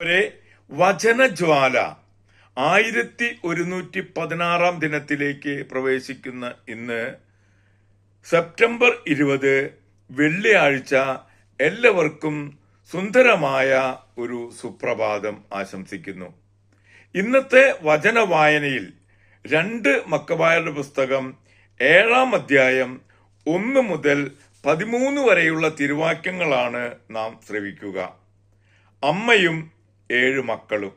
വരെ വചനജ്വാല ആയിരത്തി ഒരുന്നൂറ്റി പതിനാറാം ദിനത്തിലേക്ക് പ്രവേശിക്കുന്ന ഇന്ന് സെപ്റ്റംബർ ഇരുപത് വെള്ളിയാഴ്ച എല്ലാവർക്കും സുന്ദരമായ ഒരു സുപ്രഭാതം ആശംസിക്കുന്നു. ഇന്നത്തെ വചന വായനയിൽ രണ്ട് മക്കവായരുടെ പുസ്തകം ഏഴാം അധ്യായം ഒന്ന് മുതൽ പതിമൂന്ന് വരെയുള്ള തിരുവാക്യങ്ങളാണ് നാം ശ്രവിക്കുക. അമ്മയും ഏഴ് മക്കളും.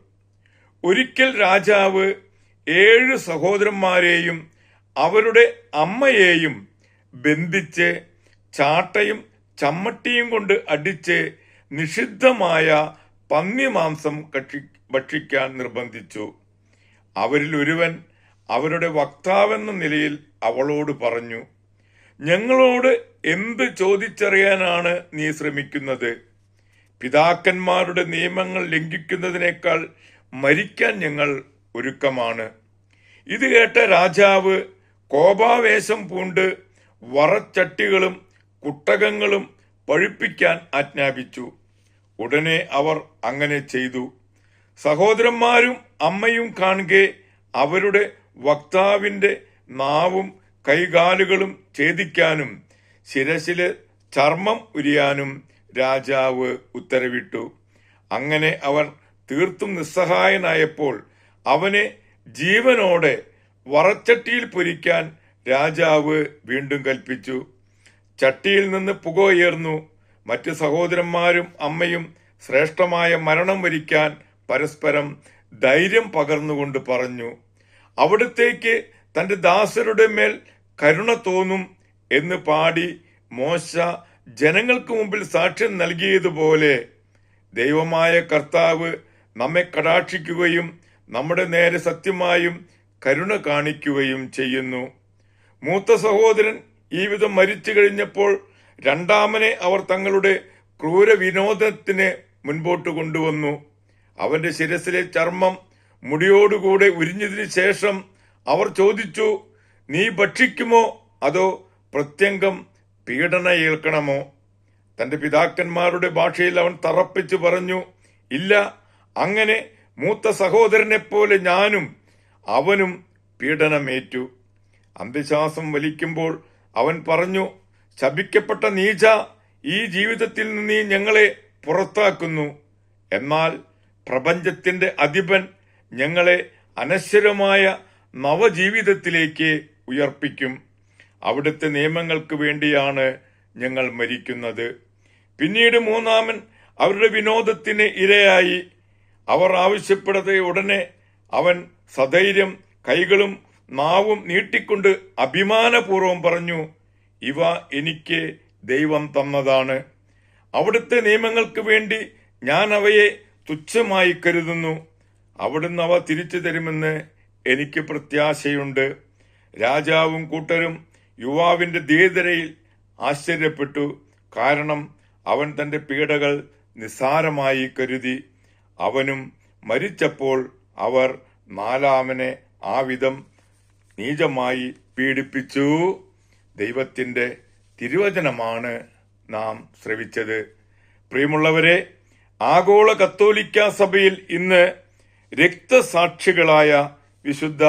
ഒരിക്കൽ രാജാവ് ഏഴ് സഹോദരന്മാരെയും അവരുടെ അമ്മയെയും ബന്ധിച്ച് ചാട്ടയും ചമ്മട്ടിയും കൊണ്ട് അടിച്ച് നിഷിദ്ധമായ പന്നിമാംസം കക്ഷി ഭക്ഷിക്കാൻ നിർബന്ധിച്ചു. അവരിൽ ഒരുവൻ അവരുടെ വക്താവെന്ന നിലയിൽ അവളോട് പറഞ്ഞു ഞങ്ങളോട് എന്ത് ചോദിച്ചറിയാനാണ് നീ ശ്രമിക്കുന്നത്? പിതാക്കന്മാരുടെ നിയമങ്ങൾ ലംഘിക്കുന്നതിനേക്കാൾ മരിക്കാൻ ഞങ്ങൾ ഒരുക്കമാണ്. ഇത് കേട്ട രാജാവ് കോപാവേശം പൂണ്ട് വറച്ചട്ടികളും കുട്ടകങ്ങളും പഴുപ്പിക്കാൻ ആജ്ഞാപിച്ചു. ഉടനെ അവർ അങ്ങനെ ചെയ്തു. സഹോദരന്മാരും അമ്മയും കാണുകെ അവരുടെ വക്താവിന്റെ നാവും കൈകാലുകളും ഛേദിക്കാനും ശിരസിൽ ചർമ്മം ഉരിയാനും രാജാവ് ഉത്തരവിട്ടു. അങ്ങനെ അവൻ തീർത്തും നിസ്സഹായനായപ്പോൾ അവനെ ജീവനോടെ വറച്ചട്ടിയിൽ പൊരിക്കാൻ രാജാവ് വീണ്ടും കൽപ്പിച്ചു. ചട്ടിയിൽ നിന്ന് പുക ഉയർന്നു മറ്റ് സഹോദരന്മാരും അമ്മയും ശ്രേഷ്ഠമായ മരണം വരിക്കാൻ പരസ്പരം ധൈര്യം പകർന്നുകൊണ്ട് പറഞ്ഞു അവിടത്തേക്ക് തന്റെ ദാസരുടെ മേൽ കരുണ തോന്നും എന്ന് പാടി മോശ ജനങ്ങൾക്ക് മുമ്പിൽ സാക്ഷ്യം നൽകിയതുപോലെ ദൈവമായ കർത്താവ് നമ്മെ കടാക്ഷിക്കുകയും നമ്മുടെ നേരെ സത്യമായും കരുണ കാണിക്കുകയും ചെയ്യുന്നു. മൂത്ത സഹോദരൻ ഈ വിധം മരിച്ചു കഴിഞ്ഞപ്പോൾ രണ്ടാമനെ അവർ തങ്ങളുടെ ക്രൂര വിനോദത്തിന് മുൻപോട്ട് കൊണ്ടുവന്നു. അവന്റെ ശിരസിലെ ചർമ്മം മുടിയോടുകൂടെ ഉരിഞ്ഞതിനു ശേഷം അവർ ചോദിച്ചു നീ ഭക്ഷിക്കുമോ? അതോ പ്രത്യംഗം പീഡന ഏൽക്കണമോ? തന്റെ പിതാക്കന്മാരുടെ ഭാഷയിൽ അവൻ തറപ്പിച്ചു പറഞ്ഞു ഇല്ല അങ്ങനെ മൂത്ത സഹോദരനെ പോലെ ഞാനും അവനും പീഡനമേറ്റു. അന്ത്യശ്വാസം വലിക്കുമ്പോൾ അവൻ പറഞ്ഞു ശപിക്കപ്പെട്ട നീച ഈ ജീവിതത്തിൽ നിന്ന് ഞങ്ങളെ പുറത്താക്കുന്നു. എന്നാൽ പ്രപഞ്ചത്തിന്റെ അധിപൻ ഞങ്ങളെ അനശ്വരമായ നവജീവിതത്തിലേക്ക് ഉയർപ്പിക്കും. അവിടുത്തെ നിയമങ്ങൾക്ക് വേണ്ടിയാണ് ഞങ്ങൾ മരിക്കുന്നത്. പിന്നീട് മൂന്നാമൻ അവരുടെ വിനോദത്തിന് ഇരയായി. അവർ ആവശ്യപ്പെടാതെ ഉടനെ അവൻ സധൈര്യം കൈകളും നാവും നീട്ടിക്കൊണ്ട് അഭിമാനപൂർവം പറഞ്ഞു ഇവ എനിക്ക് ദൈവം തന്നതാണ്. അവിടുത്തെ നിയമങ്ങൾക്ക് വേണ്ടി ഞാൻ അവയെ തുച്ഛമായി കരുതുന്നു. അവിടുന്ന് അവ തിരിച്ചു തരുമെന്ന് എനിക്ക് പ്രത്യാശയുണ്ട്. രാജാവും കൂട്ടരും യുവാവിന്റെ ധീരതയിൽ ആശ്ചര്യപ്പെട്ടു. കാരണം അവൻ തന്റെ പീഡകൾ നിസ്സാരമായി കരുതി. അവനും മരിച്ചപ്പോൾ അവർ നാലാമനെ ആ വിധം നീചമായി പീഡിപ്പിച്ചു. ദൈവത്തിന്റെ തിരുവചനമാണ് നാം ശ്രവിച്ചത്. പ്രിയമുള്ളവരെ ആഗോള കത്തോലിക്ക സഭയിൽ ഇന്ന് രക്തസാക്ഷികളായ വിശുദ്ധ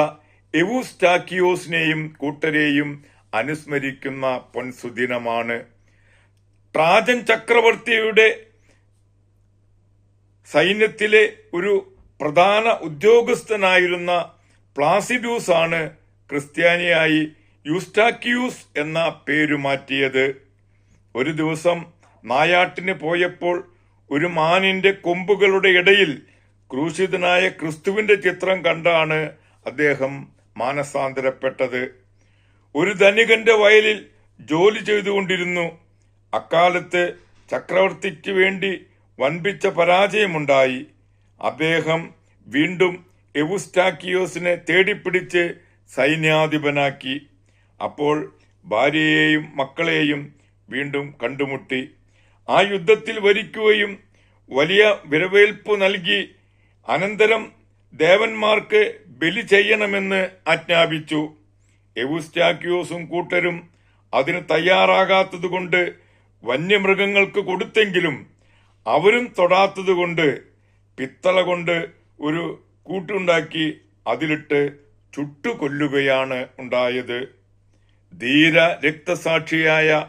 എവുസ്റ്റാക്കിയോസിനെയും കൂട്ടരെയും അനുസ്മരിക്കുന്ന പൊൻസുദിനമാണ്. ട്രാജൻ ചക്രവർത്തിയുടെ സൈന്യത്തിലെ ഒരു പ്രധാന ഉദ്യോഗസ്ഥനായിരുന്ന പ്ലാസിഡ്യൂസ് ആണ് ക്രിസ്ത്യാനിയായി യൂസ്റ്റാക്യൂസ് എന്ന പേരു മാറ്റിയത്. ഒരു ദിവസം നായാട്ടിന് പോയപ്പോൾ ഒരു മാനിന്റെ കൊമ്പുകളുടെ ഇടയിൽ ക്രൂശിതനായ ക്രിസ്തുവിന്റെ ചിത്രം കണ്ടാണ് അദ്ദേഹം മാനസാന്തരപ്പെട്ടത്. ഒരു ധനികന്റെ വയലിൽ ജോലി ചെയ്തുകൊണ്ടിരുന്നു. അക്കാലത്ത് ചക്രവർത്തിക്ക് വേണ്ടി വൻപിച്ച പരാജയമുണ്ടായി. അദ്ദേഹം വീണ്ടും എവുസ്റ്റാക്കിയോസിനെ തേടിപ്പിടിച്ച് സൈന്യാധിപനാക്കി. അപ്പോൾ ഭാര്യയെയും മക്കളെയും വീണ്ടും കണ്ടുമുട്ടി. ആ യുദ്ധത്തിൽ വരിക്കുകയും വലിയ വിരവേൽപ്പ് നൽകി അനന്തരം ദേവന്മാർക്ക് ബലി ചെയ്യണമെന്ന് ആജ്ഞാപിച്ചു. എവുസ്റ്റാക്യോസും കൂട്ടരും അതിന് തയ്യാറാകാത്തതുകൊണ്ട് വന്യമൃഗങ്ങൾക്ക് കൊടുത്തെങ്കിലും അവരും തൊടാത്തതുകൊണ്ട് പിത്തള കൊണ്ട് ഒരു കൂട്ടുണ്ടാക്കി അതിലിട്ട് ചുട്ടുകൊല്ലുകയാണ് ഉണ്ടായത്. ധീര രക്തസാക്ഷിയായ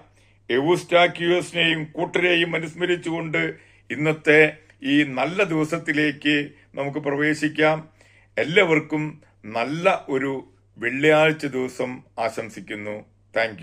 എവുസ്റ്റാക്യൂസിനെയും കൂട്ടരെയും അനുസ്മരിച്ചുകൊണ്ട് ഇന്നത്തെ ഈ നല്ല ദിവസത്തിലേക്ക് നമുക്ക് പ്രവേശിക്കാം. എല്ലാവർക്കും നല്ല ഒരു വെള്ളിയാഴ്ച ദിവസം ആശംസിക്കുന്നു. താങ്ക്